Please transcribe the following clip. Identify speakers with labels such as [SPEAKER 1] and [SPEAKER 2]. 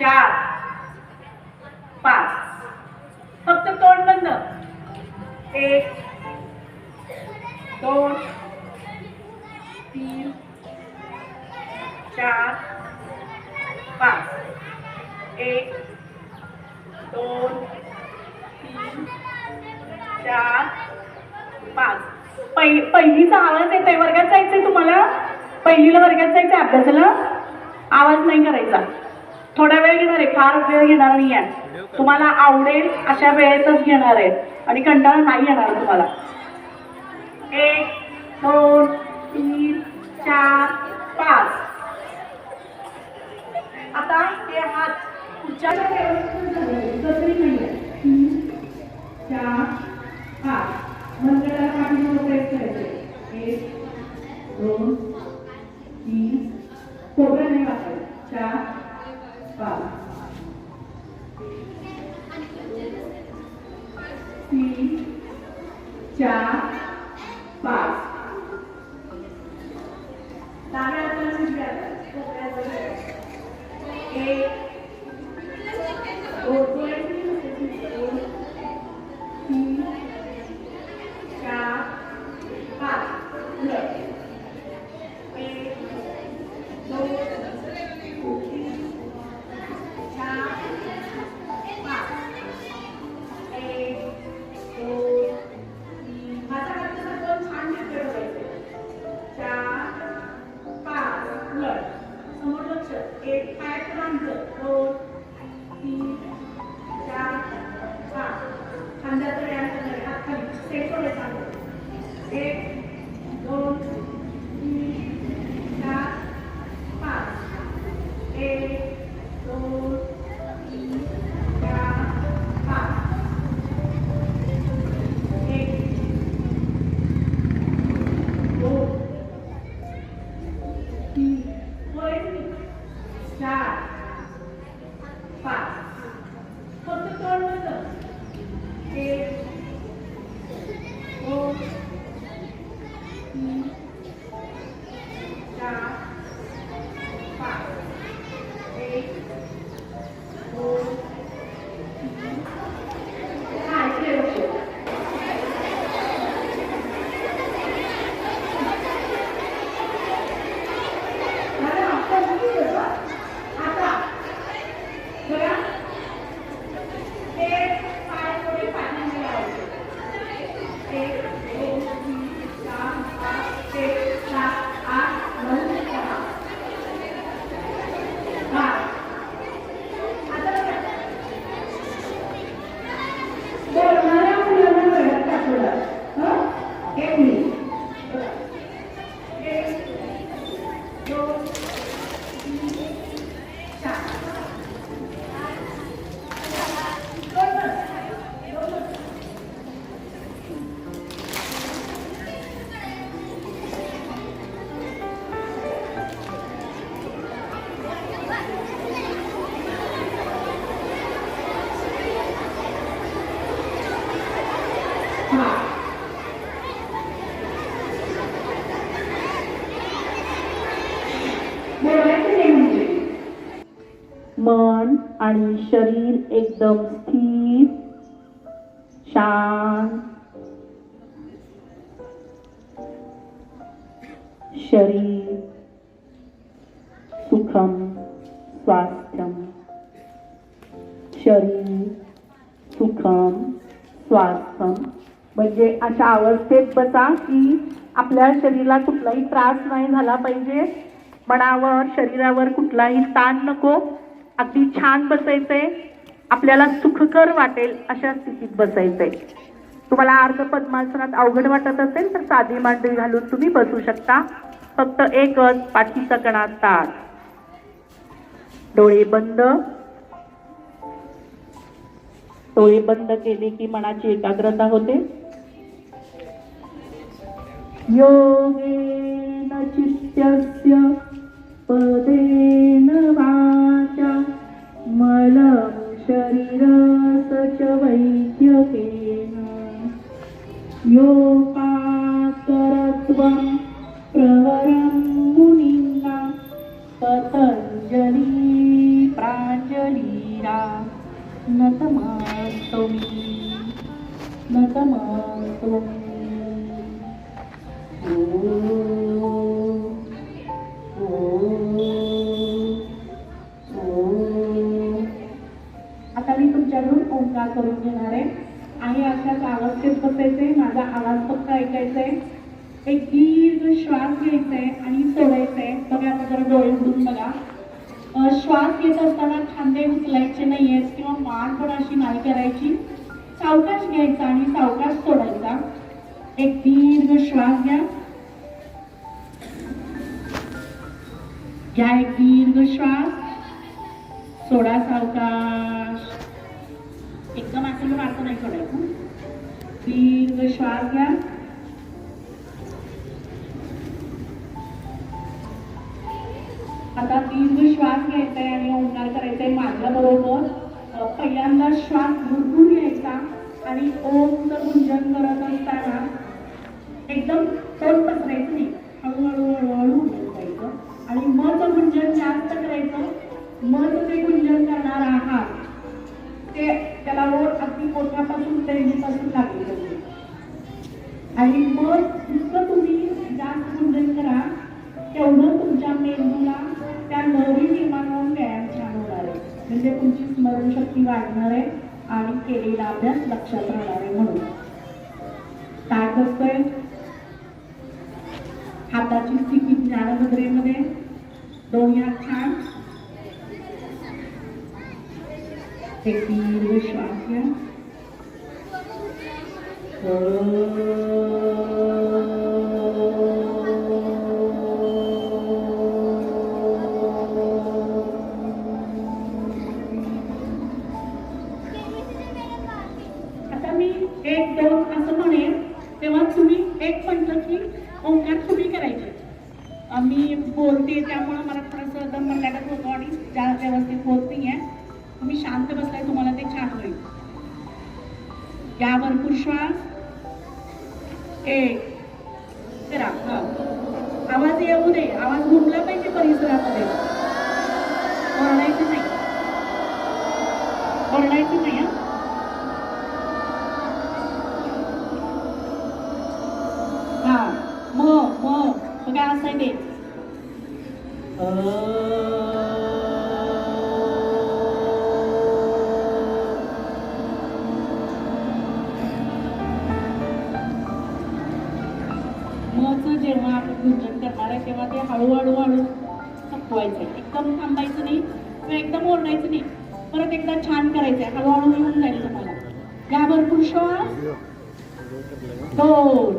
[SPEAKER 1] चार पाच. फक्त तोंड बंद. एक दोन तीन चार पाच. एक दोन तीन चार पाच. पहि पहिलीचा आवाज येतोय. वर्गात जायचं आहे तुम्हाला? पहिलीला वर्गात जायचं आहे अभ्यासाला? आवाज नाही करायचा. थोडा वेळ घेणार आहे फार वेळ घेणार नाही आहे. तुम्हाला आवडेल अशा वेळेतच घेणार आहे. आणि कंटाळा नाही येणार तुम्हाला. एक दोन तीन चार पाच. आता हे हात पुढच्या नाही म्हणजे तीन चार ચાર પાંચ તારા આટલા છે એક आणि शरीर एकदम स्थिर शांत. शरीर सुखम स्वास्थ्यम. शरीर सुखम स्वास्थ्यम. म्हणजे अशा अवस्थेत बसा की आपल्या शरीराला कुठलाही त्रास नाही झाला पाहिजे. मनावर शरीरावर कुठलाही ताण नको. अगदी छान बसायचंय. आपल्याला सुखकर वाटेल अशा स्थितीत बसायचंय. तुम्हाला अर्ध पद्मासनात अवघड वाटत असेल तर साधी मांडवी घालून तुम्ही बसू शकता. फक्त एकच पाठीचा कणा ताट डोळे बंद. डोळे बंद केले की मनाची एकाग्रता होते. योगेन चित्त योपाकरत्वं प्रवरं मुनिना पतन् प्रांजली प्रांजलीरा नतमास्तो मी नतमास्तो मी ओ, आता मी तुमच्याकडून ओंकार करून घेणार आहे. आणि अशाच अवस्थेत बसायचे माझा आवाज फक्त ऐकायचा आहे. एक दीर्घ श्वास घ्यायचा आहे आणि सोडायचा आहे बघा आता जरा डोळे उघडून बघा. श्वास घेत असताना खांदे उचलायचे नाही आहेत किंवा मान पण अशी नाही करायची. सावकाश घ्यायचा आणि सावकाश सोडायचा. एक दीर्घ श्वास घ्या. घ्या एक दीर्घ श्वास. सोडा सावकाश. एकदम असं मार्ग नाही सोडायचं. दीर्घ श्वास घ्या. आता दीर्घ श्वास घ्यायचा आहे आणि ओंकार करायचा आहे माझ्या बरोबर पहिल्यांदा श्वास भरपूर घ्यायचा आणि ओमचं गुंजन करत असताना एकदम तोंड पसरायचं नाही. हळूहळू हळूहळू जायचं आणि मचं गुंजन जास्त करायचं. मचं जे गुंजन करणार आहात. ते त्याला वर अगदी मोठ्यापासून पेरणीपासून लागले आणि मग स्मरणशक्ती वाढणार आहे आणि केलेला अभ्यास लक्षात राहणार आहे म्हणून. काय करतोय हाताची स्थिती ज्ञान मुद्रेमध्ये. दोन्ही हात छान. एक दीर्घ श्वास घ्या. एक दोन असं म्हणेन तेव्हा तुम्ही एक म्हटलं की ओंकार तुम्ही करायचे. मी बोलते त्यामुळं मला थोडंसं दम लागत होतो आणि जा व्यवस्थित होत नाही आहे तुम्ही शांत बसलाय तुम्हाला ते छान होईल. या भरपूर श्वास एक करा आवाज येऊ नये आवाज घुमला पाहिजे परिसरामध्ये. ओरडायचं नाही. ओरडायचं नाही हा म म बघा असं आहे ते मचं जेव्हा आपण गुंजन करणार आहे तेव्हा ते हळूहळू हळू थकवायचं एकदम थांबायचं नाही किंवा एकदम ओरडायचं नाही परत एकदा छान करायचं आहे हळूहळू येऊन जाईल तुम्हाला या भरपूर श्वास दोन